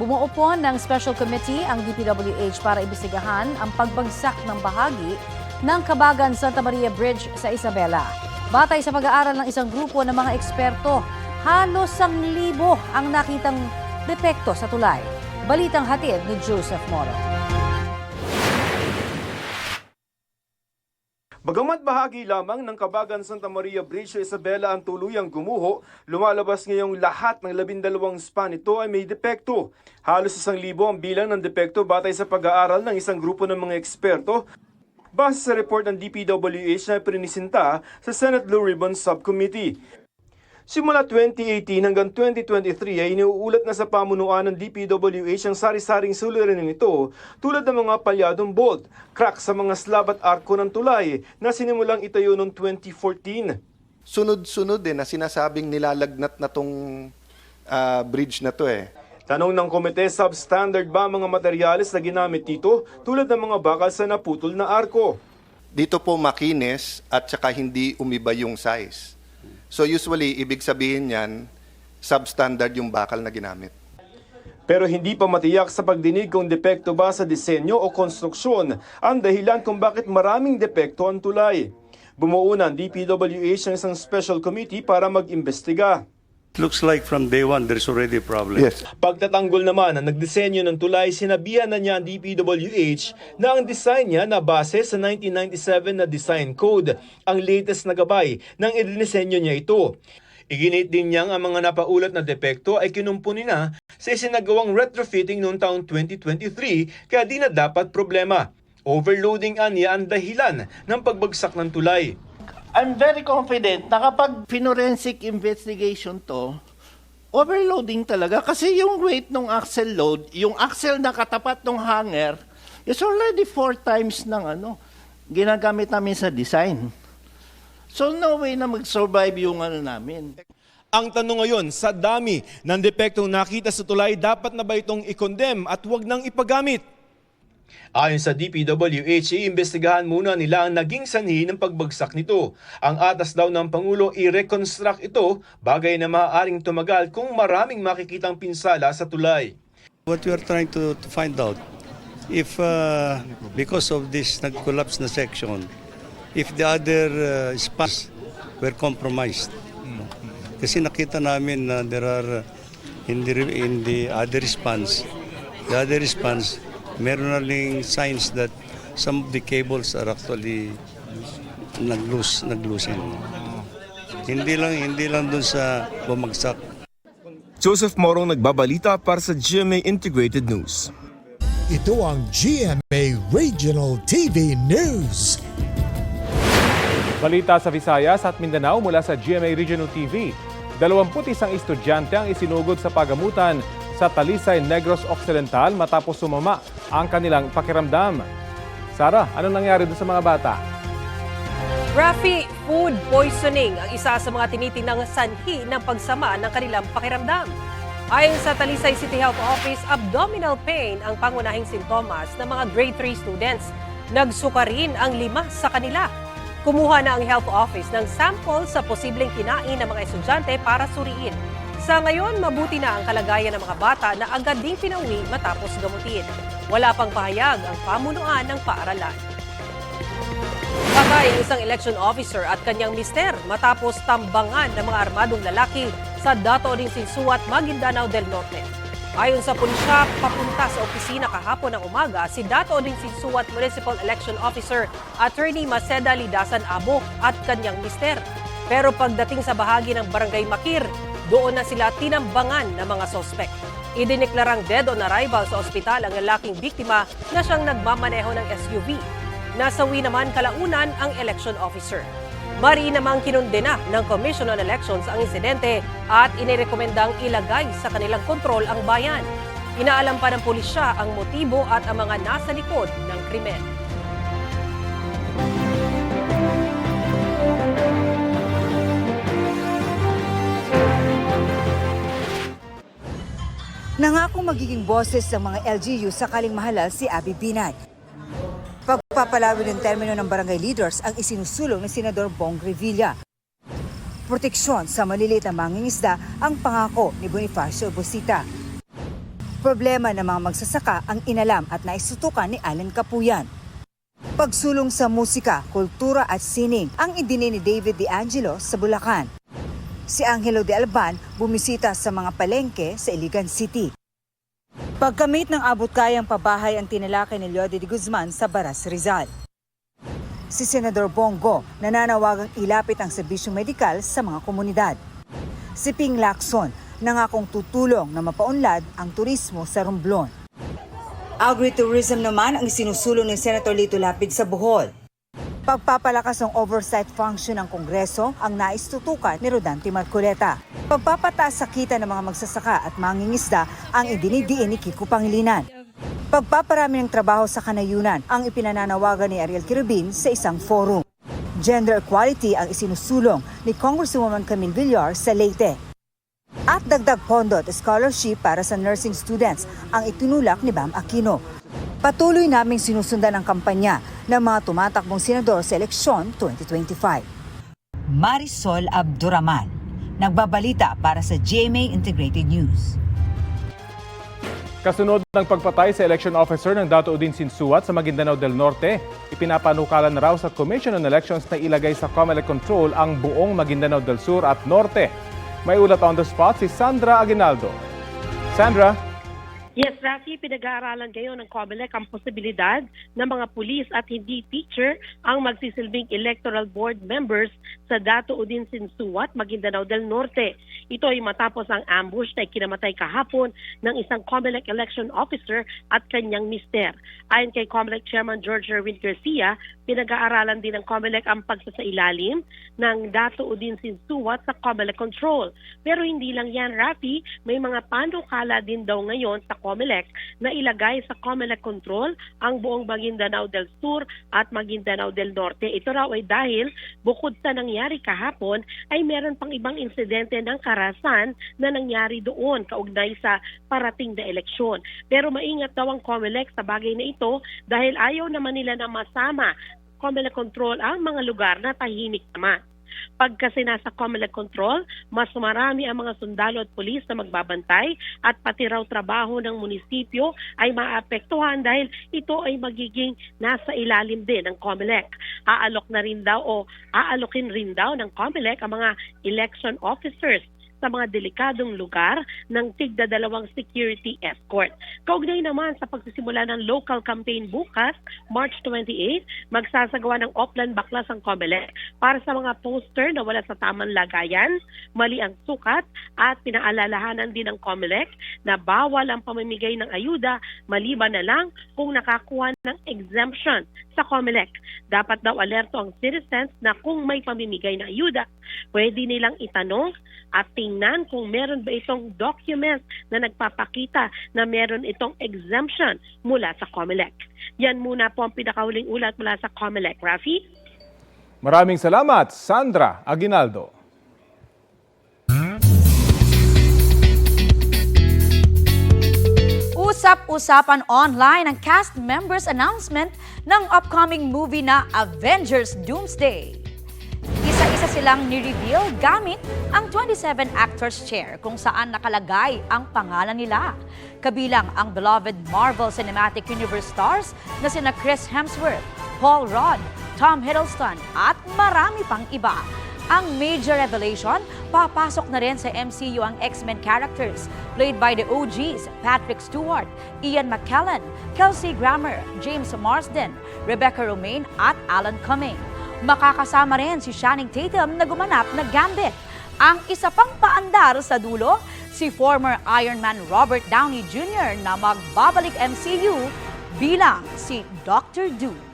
Bumuo po ng special committee ang DPWH para imbestigahan ang pagbagsak ng bahagi ng Kabagan Santa Maria Bridge sa Isabela. Batay sa pag-aaral ng isang grupo ng mga eksperto, halos sang libo ang nakitang depekto sa tulay. Balitang hatid ni Joseph Moro. Bagamat bahagi lamang ng Kabagan Santa Maria Bridge sa Isabela ang tuluyang gumuho, lumalabas ngayong lahat ng labindalawang span nito ay may depekto. Halos isang libo ang bilang ng depekto batay sa pag-aaral ng isang grupo ng mga eksperto base sa report ng DPWH na prinisinta sa Senate Blue Ribbon Subcommittee. Simula 2018 hanggang 2023 ay iniuulat na sa pamunuan ng DPWH ang sari-saring suliranin nito tulad ng mga palyadong bolt, crack sa mga slab at arko ng tulay na sinimulang itayo noong 2014. sunod-sunod din na sinasabing nilalagnat na tong ah, bridge na to eh. Tanong ng komite, substandard ba mga materyales na ginamit dito tulad ng mga bakal sa naputol na arko? Dito po makinis at saka hindi umiba yung size. So usually, ibig sabihin yan, substandard yung bakal na ginamit. Pero hindi pa matiyak sa pagdinig kung depekto ba sa disenyo o konstruksyon ang dahilan kung bakit maraming depekto ang tulay. Bumuo ng DPWH ng isang special committee para mag-imbestiga. Looks like from day one there's already a problem. Pagtatanggol naman ang nagdisenyo ng tulay, sinabihan na niya ang DPWH na ang design niya na base sa 1997 na design code, ang latest na gabay ng idinisenyo niya ito. Iginit din niyang ang mga napaulat na depekto ay kinumpuni na sa isinagawang retrofitting noong taong 2023 kaya di na dapat problema. Overloading aniya ang dahilan ng pagbagsak ng tulay. I'm very confident na kapag forensic investigation to, overloading talaga. Kasi yung weight ng axle load, yung axle na katapat ng hanger, is already four times ng ano, ginagamit namin sa design. So no way na mag-survive yung ano namin. Ang tanong ngayon, sa dami ng depektong nakita sa tulay, dapat na ba itong i-condemn at huwag nang ipagamit? Ayon sa DPWH, iimbestigahan muna nila ang naging sanhi ng pagbagsak nito. Ang atas daw ng Pangulo i-reconstruct ito, bagay na maaaring tumagal kung maraming makikitang pinsala sa tulay. What we are trying to, to find out, if uh, because of this nag-collapse na section, if the other uh, spans were compromised. Kasi nakita namin na there are uh, in the, in the other spans, the other spans, meron na ring signs that some of the cables are actually nag-loose, nag-loosen. Hindi lang, hindi lang dun sa bumagsak. Joseph Morong nagbabalita para sa GMA Integrated News. Ito ang GMA Regional TV News. Balita sa Visayas at Mindanao mula sa GMA Regional TV. 21 estudyante ang isinugod sa pagamutan sa Talisay Negros Occidental matapos sumama ang kanilang pakiramdam. Sara, anong nangyari doon sa mga bata? Rafi, food poisoning ang isa sa mga tinitinang sanhi ng pagsama ng kanilang pakiramdam. Ayon sa Talisay City Health Office, abdominal pain ang pangunahing sintomas ng mga grade 3 students. Nagsuka rin ang lima sa kanila. Kumuha na ang health office ng sample sa posibleng kinain ng mga estudyante para suriin. Sa ngayon, mabuti na ang kalagayan ng mga bata na agad ding pinauwi matapos gamutin. Wala pang pahayag ang pamunuan ng paaralan. Patay ang isang election officer at kanyang mister matapos tambangan ng mga armadong lalaki sa Dato Oding Sinsuat, Maguindanao del Norte. Ayon sa pulisya, papunta sa opisina kahapon ng umaga si Dato Oding Sinsuat Municipal Election Officer Attorney Maceda Lidasan Abo at kanyang mister. Pero pagdating sa bahagi ng Barangay Makir, doon na sila tinambangan ng mga sospek. Idineklarang dead on arrival sa ospital ang lalaking biktima na siyang nagmamaneho ng SUV. Nasawi naman kalaunan ang election officer. Mari namang kinundena ng Commission on Elections ang insidente at inirekomendang ilagay sa kanilang kontrol ang bayan. Inaalam pa ng pulisya ang motibo at ang mga nasa likod ng krimen. Nangako magiging boses ng mga LGU sakaling mahalal si Abby Binay. Pagpapalawin ng termino ng barangay leaders ang isinusulong ni Senador Bong Revilla. Proteksyon sa maliliit na mangingisda ang pangako ni Bonifacio Busita. Problema ng mga magsasaka ang inalam at naisutukan ni Allen Kapuyan. Pagsulong sa musika, kultura at sining ang idini ni David De Angelo sa Bulacan. Si Angelo de Alban bumisita sa mga palengke sa Iligan City. Pagkamit ng abot kayang pabahay ang tinalakay ni Leode de Guzman sa Baras Rizal. Si Senador Bongo nananawagang ilapit ang serbisyong medikal sa mga komunidad. Si Ping Lacson nangakong tutulong na mapaunlad ang turismo sa Romblon. Agritourism naman ang isinusulong ni Senator Lito Lapid sa Bohol. Pagpapalakas ng oversight function ng Kongreso ang naistutukan ni Rodante Marcoleta. Pagpapataas sa kita ng mga magsasaka at mangingisda ang idinidiin ni Kiko Pangilinan. Pagpaparami ng trabaho sa kanayunan ang ipinananawagan ni Ariel Kirubin sa isang forum. Gender equality ang isinusulong ni Congresswoman Camille Villar sa Leyte. At dagdag pondo at scholarship para sa nursing students ang itinulak ni Bam Aquino. Patuloy naming sinusundan ang kampanya ng mga tumatakbong senador sa eleksyon 2025. Marisol Abduraman, nagbabalita para sa GMA Integrated News. Kasunod ng pagpatay sa election officer ng Dato Udin Sinsuat sa Maguindanao del Norte, ipinapanukalan na raw sa Commission on Elections na ilagay sa COMELEC control ang buong Maguindanao del Sur at Norte. May ulat on the spot si Sandra Aguinaldo. Sandra? Yes, Rafi, pinag-aaralan ngayon ng COMELEC ang posibilidad na mga pulis at hindi teacher ang magsisilbing electoral board members sa Dato Udin Sinsuat, Maguindanao del Norte. Ito ay matapos ang ambush na ikinamatay kahapon ng isang COMELEC election officer at kanyang mister. Ayon kay COMELEC Chairman George Erwin Garcia, pinag-aaralan din ng COMELEC ang pagsasailalim ng Dato Udin Sinsuat sa COMELEC control. Pero hindi lang yan, Rafi, may mga panukala din daw ngayon sa COMELEC na ilagay sa COMELEC control ang buong Maguindanao del Sur at Maguindanao del Norte. Ito raw ay dahil bukod sa nangyari kahapon ay meron pang ibang insidente ng karasan na nangyari doon kaugnay sa parating na eleksyon. Pero maingat daw ang COMELEC sa bagay na ito dahil ayaw naman nila na masama COMELEC control ang mga lugar na tahimik naman. Pagkasi nasa COMELEC control, mas marami ang mga sundalo at pulis na magbabantay at pati raw trabaho ng munisipyo ay maapektuhan dahil ito ay magiging nasa ilalim din ng COMELEC. Aalok na rin daw o aalokin rin daw ng COMELEC ang mga election officers sa mga delikadong lugar ng tigda dalawang security escort. Kaugnay naman sa pagsisimula ng local campaign bukas, March 28, magsasagawa ng Oplan Baklas ang COMELEC para sa mga poster na wala sa tamang lagayan, mali ang sukat at pinaalalahanan din ng COMELEC na bawal ang pamimigay ng ayuda maliban na lang kung nakakuha ng exemption sa COMELEC. Dapat daw alerto ang citizens na kung may pamimigay na ayuda, pwede nilang itanong at tingnan kung meron ba itong document na nagpapakita na meron itong exemption mula sa COMELEC. Yan muna po ang pinakahuling ulat mula sa COMELEC. Rafi? Maraming salamat, Sandra Aguinaldo. Usap-usapan online ang cast members announcement ng upcoming movie na Avengers Doomsday. Silang ni-reveal gamit ang 27 Actors Chair kung saan nakalagay ang pangalan nila. Kabilang ang beloved Marvel Cinematic Universe stars na sina Chris Hemsworth, Paul Rudd, Tom Hiddleston at marami pang iba. Ang major revelation, papasok na rin sa MCU ang X-Men characters played by the OGs Patrick Stewart, Ian McKellen, Kelsey Grammer, James Marsden, Rebecca Romaine at Alan Cumming. Makakasama rin si Channing Tatum na gumanap na Gambit. Ang isa pang paandar sa dulo, si former Iron Man Robert Downey Jr. na magbabalik MCU bilang si Dr. Doom.